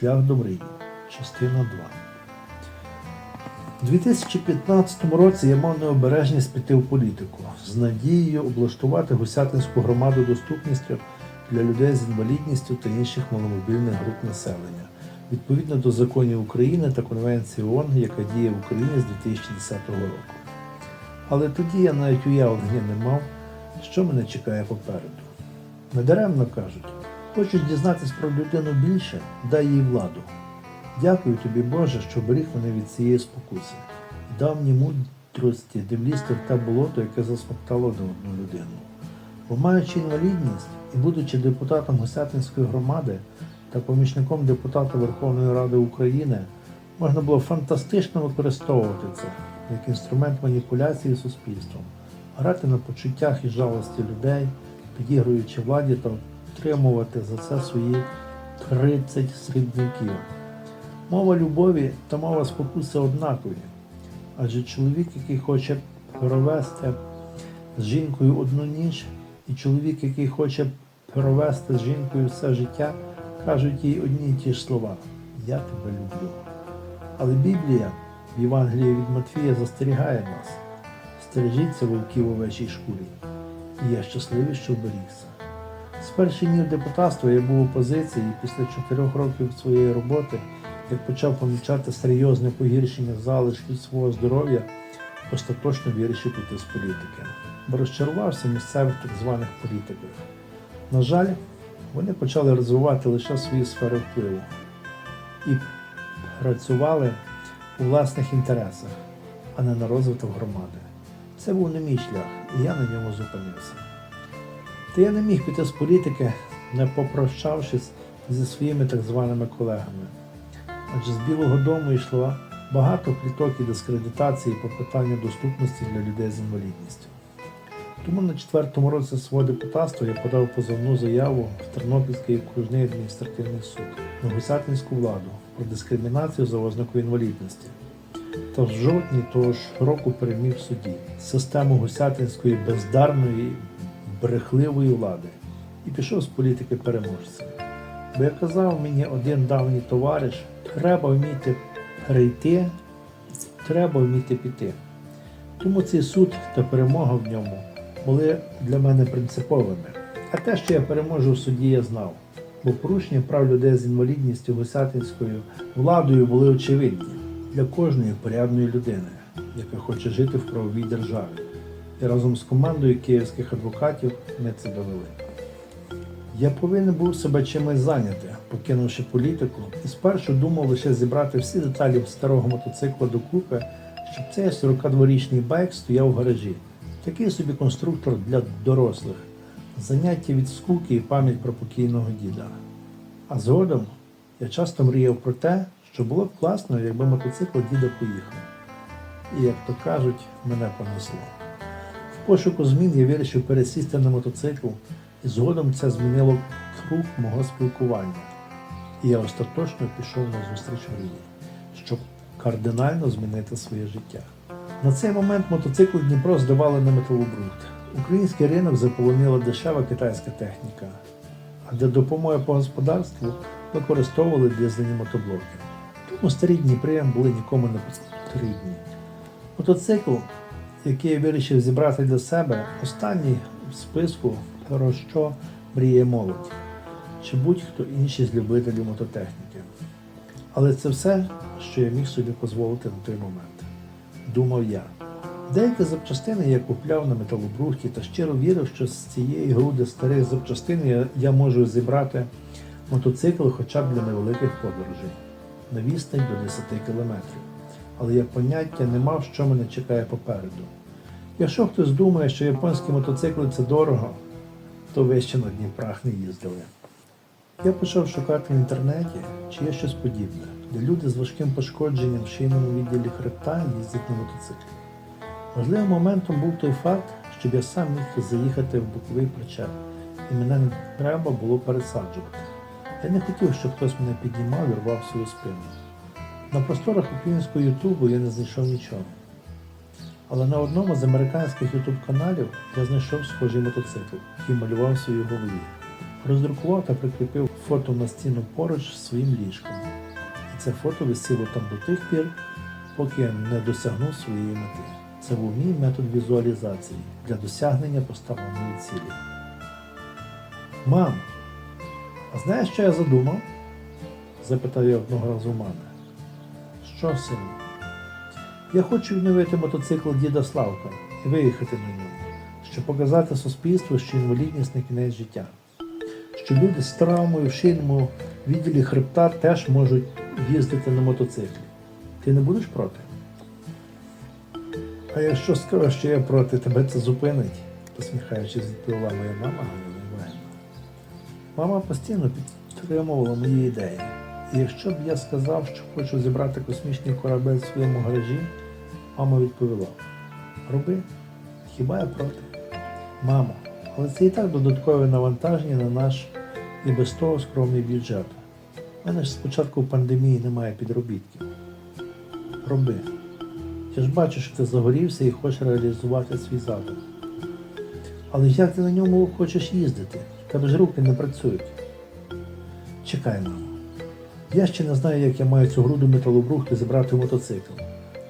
Шлях до мрії. Частина 2. У 2015 році я мав необережність піти в політику з надією облаштувати гусятинську громаду доступністю для людей з інвалідністю та інших маломобільних груп населення відповідно до законів України та Конвенції ООН, яка діє в Україні з 2010 року. Але тоді я навіть уявлення не мав, що мене чекає попереду. Недаремно кажуть, хочеш дізнатись про людину більше, дай їй владу. Дякую тобі, Боже, що беріг мене від цієї спокуси дав мені мудрості, де влізти в те болото, яке засмоктало до одну людину. Бо маючи інвалідність і будучи депутатом Гусятинської громади та помічником депутата Верховної Ради України, можна було фантастично використовувати це як інструмент маніпуляції суспільством, грати на почуттях і жалості людей, підігруючи владі та отримувати за це свої 30 срібників. Мова любові та мова спокуси однакові. Адже чоловік, який хоче провести з жінкою одну ніч, і чоловік, який хоче провести з жінкою все життя, кажуть їй одні й ті ж слова Я тебе люблю. Але Біблія в Євангелії від Матфія застерігає нас. Стережіться вовків овечій шкурі. І я щасливий, що вберігся. З перших днів депутатства я був у опозиції і після чотирьох років своєї роботи, як почав помічати серйозне погіршення залишків свого здоров'я, остаточно вирішив піти з політики, бо розчарувався місцевих так званих політиках. На жаль, вони почали розвивати лише свої сфери впливу і працювали у власних інтересах, а не на розвиток громади. Це був не мій шлях, і я на ньому зупинився. Та я не міг піти з політики, не попрощавшись зі своїми так званими колегами. Адже з Білого Дому йшло багато пліток і дискредитації по питанню доступності для людей з інвалідністю. Тому на четвертому році свого депутатства я подав позовну заяву в Тернопільський окружний адміністративний суд на гусятинську владу про дискримінацію за ознакою інвалідності. Та в жовтні того ж року переміг в суді систему гусятинської бездарної, брехливої влади і пішов з політики переможцем. Бо як казав мені один давній товариш, треба вміти перейти, треба вміти піти. Тому цей суд та перемога в ньому були для мене принциповими. А те, що я переможу в суді, я знав, бо порушення прав людей з інвалідністю гусятинською владою були очевидні для кожної порядної людини, яка хоче жити в правовій державі. І разом з командою київських адвокатів ми це довели. Я повинен був себе чимось зайняти, покинувши політику, і спершу думав лише зібрати всі деталі старого мотоцикла докупи, щоб цей 42-річний байк стояв в гаражі. Такий собі конструктор для дорослих, заняття від скуки і пам'ять про покійного діда. А згодом я часто мріяв про те, що було б класно, якби мотоцикл діда поїхав. І, як то кажуть, мене понесло. Пошуку змін я вирішив пересісти на мотоцикл, і згодом це змінило круг мого спілкування. І я остаточно пішов на зустріч мрії, щоб кардинально змінити своє життя. На цей момент мотоцикл Дніпро здавали на металобрухт. Український ринок заполонила дешева китайська техніка, а для допомоги по господарству використовували дизельні мотоблоки. Тому старі Дніпри були нікому не потрібні. Мотоцикл, який я вирішив зібрати для себе, останній в списку, про що мріє молодь, чи будь-хто інший з любителів мототехніки. Але це все, що я міг собі дозволити на той момент. Думав я. Деякі запчастини я купляв на металобрухті та щиро вірив, що з цієї груди старих запчастин я, можу зібрати мотоцикл хоча б для невеликих подорожей на відстань до 10 кілометрів. Але я поняття не мав, що мене чекає попереду. Якщо хтось думає, що японські мотоцикли це дорого, то ви ще на Дніпрах не їздили. Я почав шукати в інтернеті, чи є щось подібне, де люди з важким пошкодженням в шийному відділі хребта їздять на мотоциклі. Важливим моментом був той факт, щоб я сам міг заїхати в боковий причеп, і мене не треба було пересаджувати. Я не хотів, щоб хтось мене піднімав і рвав свою спину. На просторах українського Ютубу я не знайшов нічого. Але на одному з американських ютуб каналів я знайшов схожий мотоцикл, який малював в своїй голові. Роздрукував та прикріпив фото на стіну поруч своїм ліжком. І це фото висіло там до тих пір, поки я не досягнув своєї мети. Це був мій метод візуалізації для досягнення поставленої цілі. Мам, а знаєш, що я задумав? запитав я одного разу мами. Що, сину? Я хочу відновити мотоцикл діда Славка і виїхати на ньому, щоб показати суспільству, що інвалідність не кінець життя. Що люди з травмою в шийному відділі хребта теж можуть їздити на мотоциклі. Ти не будеш проти? А якщо скажу, що я проти, тебе це зупинить, посміхаючись, відповіла моя мама Галина Іванівна. Мама постійно підтримувала мої ідеї. Якщо б я сказав, що хочу зібрати космічний корабель в своєму гаражі, мама відповіла: Роби, хіба я проти? Мамо, але це і так додаткове навантаження на наш і без того скромний бюджет. У мене ж з початку пандемії немає підробітків. Роби. Я ж бачу, що ти загорівся і хочеш реалізувати свій задум. Але як ти на ньому хочеш їздити? Тебе ж руки не працюють. Чекай, мамо. Я ще не знаю, як я маю цю груду металобрухту зібрати в мотоцикл.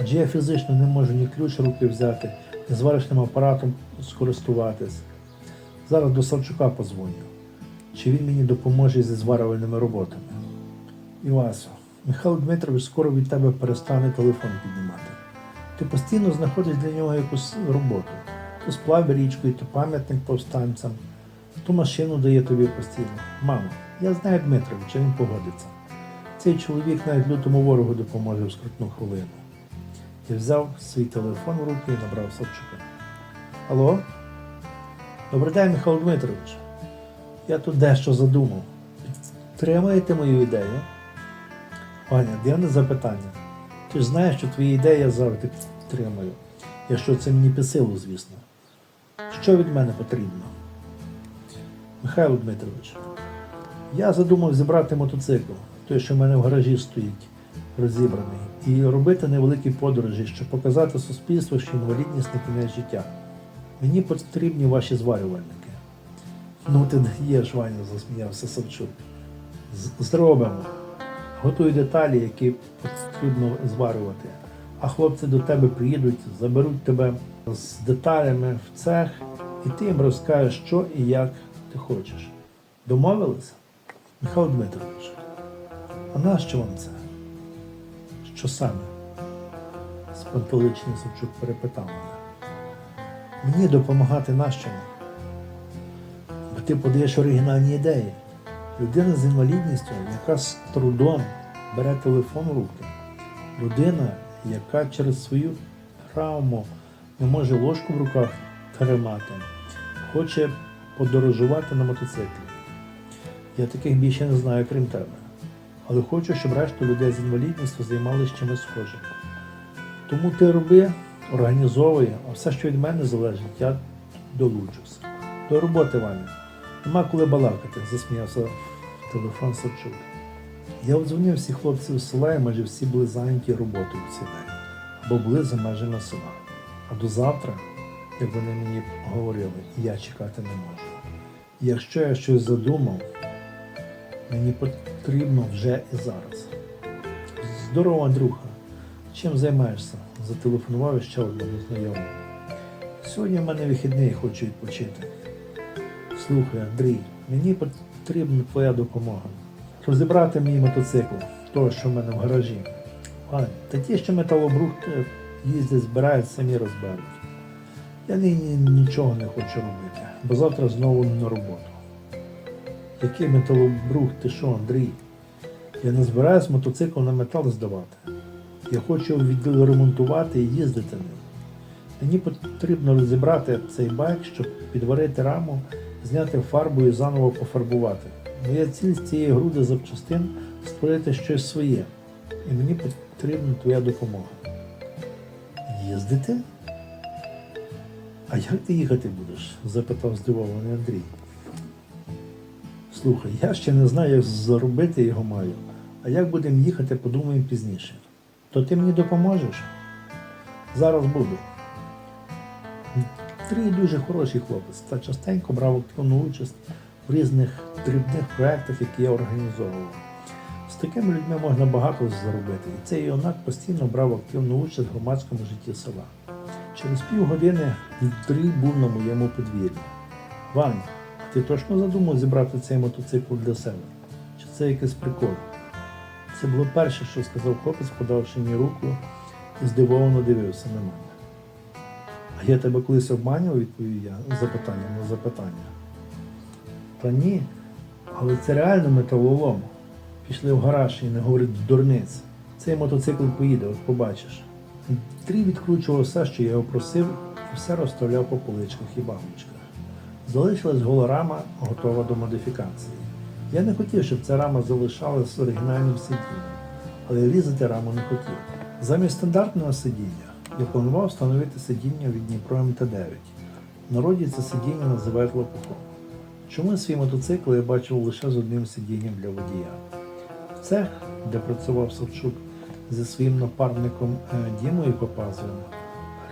Адже я фізично не можу ні ключ руки взяти, ні зварочним апаратом скористуватись. Зараз до Савчука позвоню. Чи він мені допоможе зі зварювальними роботами? Івасо, Михайло Дмитрович скоро від тебе перестане телефон піднімати. Ти постійно знаходиш для нього якусь роботу. То сплав річкою, то пам'ятник повстанцям, то машину дає тобі постійно. Мамо, я знаю Дмитровича, він погодиться. Цей чоловік навіть лютому ворогу допоможе в скрутну хвилину. Я взяв свій телефон в руки і набрав Савчука. Алло? Добрий день, Михайло Дмитрович. Я тут дещо задумав. Підтримаєте мою ідею? Ваня, дивне запитання. Ти ж знаєш, що твої ідеї я завжди підтримую, якщо це мені під звісно. Що від мене потрібно? Михайло Дмитрович, я задумав зібрати мотоцикл, той, що в мене в гаражі стоїть, розібраний, і робити невеликі подорожі, щоб показати суспільству, що інвалідність не кінець життя. Мені потрібні ваші зварювальники. Ну ти даєш, Ваня, засміявся Савчук. Зробимо. Готуй деталі, які потрібно зварювати. А хлопці до тебе приїдуть, заберуть тебе з деталями в цех, і ти їм розкажеш, що і як ти хочеш. Домовилися? Михайло Дмитрович, а нащо вам це? Що саме? Спантеличний Савчук перепитав мене. Мені допомагати нащо? Бо ти подаєш оригінальні ідеї. Людина з інвалідністю, яка з трудом бере телефон в руки. Людина, яка через свою травму не може ложку в руках тримати, хоче подорожувати на мотоциклі. Я таких більше не знаю, крім тебе. Але хочу, щоб решта людей з інвалідністю займалися чимось схожим. Тому ти роби, організовуй, а все, що від мене залежить, я долучуся. До роботи, Ваня. Нема коли балакати, засміявся телефон Савчук. Я обдзвонив всіх хлопців з села, і майже всі були зайняті роботою в цей день, або були за межами села. А до завтра, як вони мені говорили, я чекати не можу. І якщо я щось задумав, мені потрібно вже і зараз. Здорово, Андрюха. Чим займаєшся? Зателефонував ще одному знайомому. Сьогодні в мене вихідний, хочу відпочити. Слухай, Андрій, мені потрібна твоя допомога. Розібрати мій мотоцикл, того, що в мене в гаражі. Вань, та ті, що металобрухт е, їздять, збирають, самі розберуть. Я нині нічого не хочу робити, бо завтра знову на роботу. Який металобрухт, ти що, Андрій? Я не збираюсь мотоцикл на метал здавати. Я хочу відремонтувати і їздити ним. Мені потрібно розібрати цей байк, щоб підварити раму, зняти фарбу і заново пофарбувати. Моя ціль з цієї груди запчастин створити щось своє. І мені потрібна твоя допомога. Їздити? А як ти їхати будеш? запитав здивований Андрій. Слухай, я ще не знаю, як заробити його маю. А як будемо їхати, подумаємо пізніше. То ти мені допоможеш? Зараз буду. Андрій дуже хороший хлопець та частенько брав активну участь в різних дрібних проєктах, які я організовував. З такими людьми можна багато заробити, і цей юнак постійно брав активну участь в громадському житті села. Через півгодини Андрій був на моєму подвір'ї. Вань, ти точно задумав зібрати цей мотоцикл для себе? Чи це якийсь прикол? Це було перше, що сказав хлопець, подавши мені руку і здивовано дивився на мене. А я тебе колись обманював, відповів я запитанням на запитання. Та ні, але це реально металолом. Пішли в гараж і не говорить дурниць. Цей мотоцикл поїде, от побачиш. Андрій відкручував все, що я його просив, і все розставляв по поличках і багничках. Залишилась гола рама, готова до модифікації. Я не хотів, щоб ця рама залишалась оригінальним сидінням, але різати раму не хотів. Замість стандартного сидіння я планував встановити сидіння від Дніпро МТ-9. В народі це сидіння називають лопухом. Чому свій мотоцикл я бачив лише з одним сидінням для водія? В цех, де працював Савчук зі своїм напарником е, Дімою Попазовим,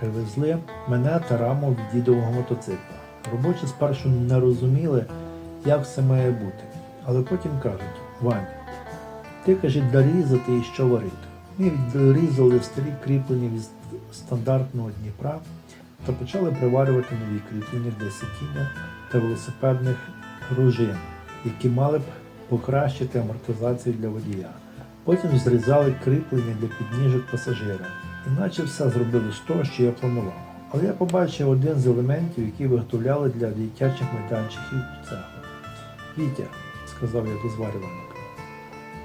привезли мене та раму від дідового мотоцикла. Робочі спершу не розуміли, як все має бути, але потім кажуть: Вань, ти кажи дорізати і що варити. Ми відрізали старі кріплення від стандартного Дніпра та почали приварювати нові кріплення для сидіння та велосипедних пружин, які мали б покращити амортизацію для водія. Потім зрізали кріплення для підніжок пасажира. Іначе все зробили з того, що я планував. Але я побачив один з елементів, які виготовляли для дитячих майданчиків цеху. Вітя, сказав я до зварювальника,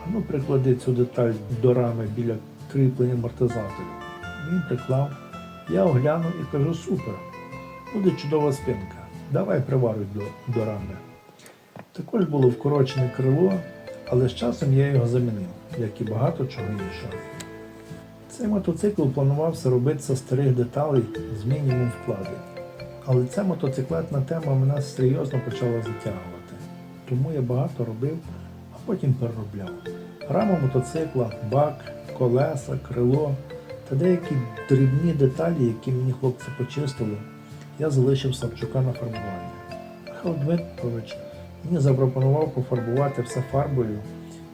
а ну приклади цю деталь до рами біля кріплення амортизаторів. Він приклав, я оглянув і кажу, супер, буде чудова спинка. Давай приварюй до, до рами. Також було вкорочене крило, але з часом я його замінив, як і багато чого іншого. Цей мотоцикл планувався робитися з старих деталей з мінімум вкладень. Але ця мотоциклетна тема мене серйозно почала затягувати. Тому я багато робив, а потім переробляв. Рама мотоцикла, бак, колеса, крило та деякі дрібні деталі, які мені хлопці почистили, я залишив Савчука на фарбування. Михайло Дмитрович мені запропонував пофарбувати все фарбою,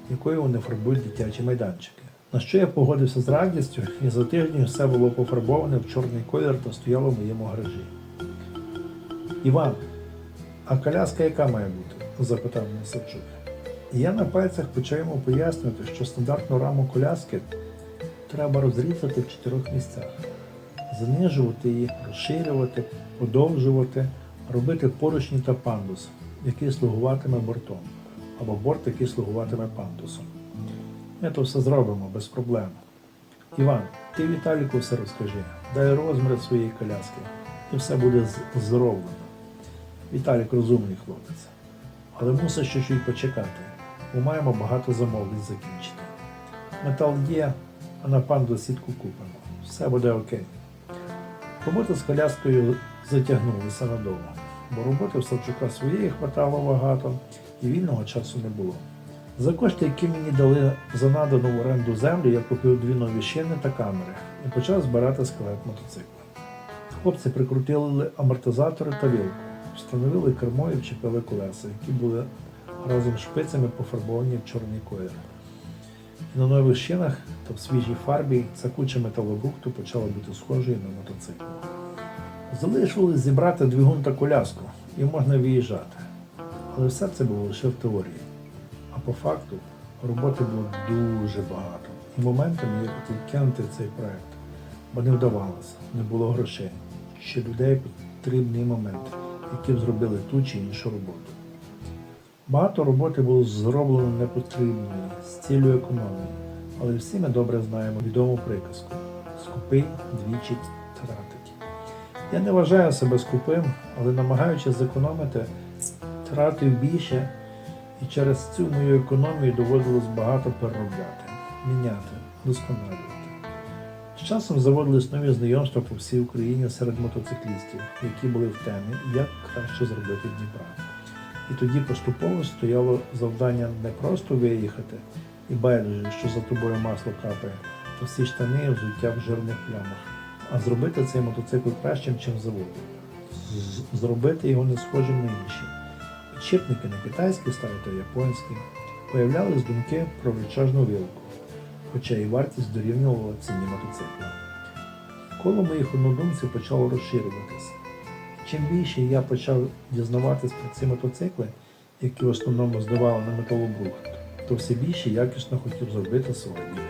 якою вони фарбують дитячі майданчики. На що я погодився з радістю, і за тиждень все було пофарбоване в чорний колір та стояло в моєму гаражі. Іван, а коляска яка має бути? запитав мене Савчук. Я на пальцях почав йому пояснювати, що стандартну раму коляски треба розрізати в чотирьох місцях, занижувати її, розширювати, подовжувати, робити поручні та пандус, який слугуватиме бортом, або борт, який слугуватиме пандусом. Ми то все зробимо без проблем. Іван, ти Віталіку все розкажи, дай розміри своєї коляски, і все буде зроблено. Віталік розумний хлопець, але мусить чуть почекати, бо маємо багато замовлень закінчити. Метал є, а на панду сітку купимо. Все буде окей. Робота з коляскою затягнулася надовго, бо роботи в Савчука своєї хватало багато і вільного часу не було. За кошти, які мені дали за надану в оренду землю, я купив дві нові шини та камери і почав збирати скелет мотоцикла. Хлопці прикрутили амортизатори та вілку, встановили кермо і вчепили колеса, які були разом з шпицями пофарбовані в чорний колір. І на нових шинах та в свіжій фарбі ця куча металобрухту почала бути схожою на мотоцикл. Залишилось зібрати двигун та коляску і можна виїжджати. Але все це було лише в теорії. По факту роботи було дуже багато. Моментами я хотів кинути цей проект, бо не вдавалося, не було грошей. Ще людей потрібний момент, які зробили ту чи іншу роботу. Багато роботи було зроблено непотрібної, з цілею економії, але всі ми добре знаємо відому приказку скупий двічі тратить. Я не вважаю себе скупим, але намагаючись зекономити, тратив більше, і через цю мою економію доводилось багато переробляти, міняти, досконалювати. З часом заводились нові знайомства по всій Україні серед мотоциклістів, які були в темі, як краще зробити Дніпра. І тоді поступово стояло завдання не просто виїхати і байдуже, що за тобою масло капає, та всі штани взуття в жирних плямах, а зробити цей мотоцикл кращим, чим завод. Зробити його не схожим на інші. Підшипники не китайські ставити, японські, Появлялись думки про відчажну вилку, хоча і вартість дорівнювала ціні мотоцикла. Коло моїх однодумців почало розширюватися. Чим більше я почав дізнаватись про ці мотоцикли, які в основному здавали на металобрухт, то все більше якісно хотів зробити свої.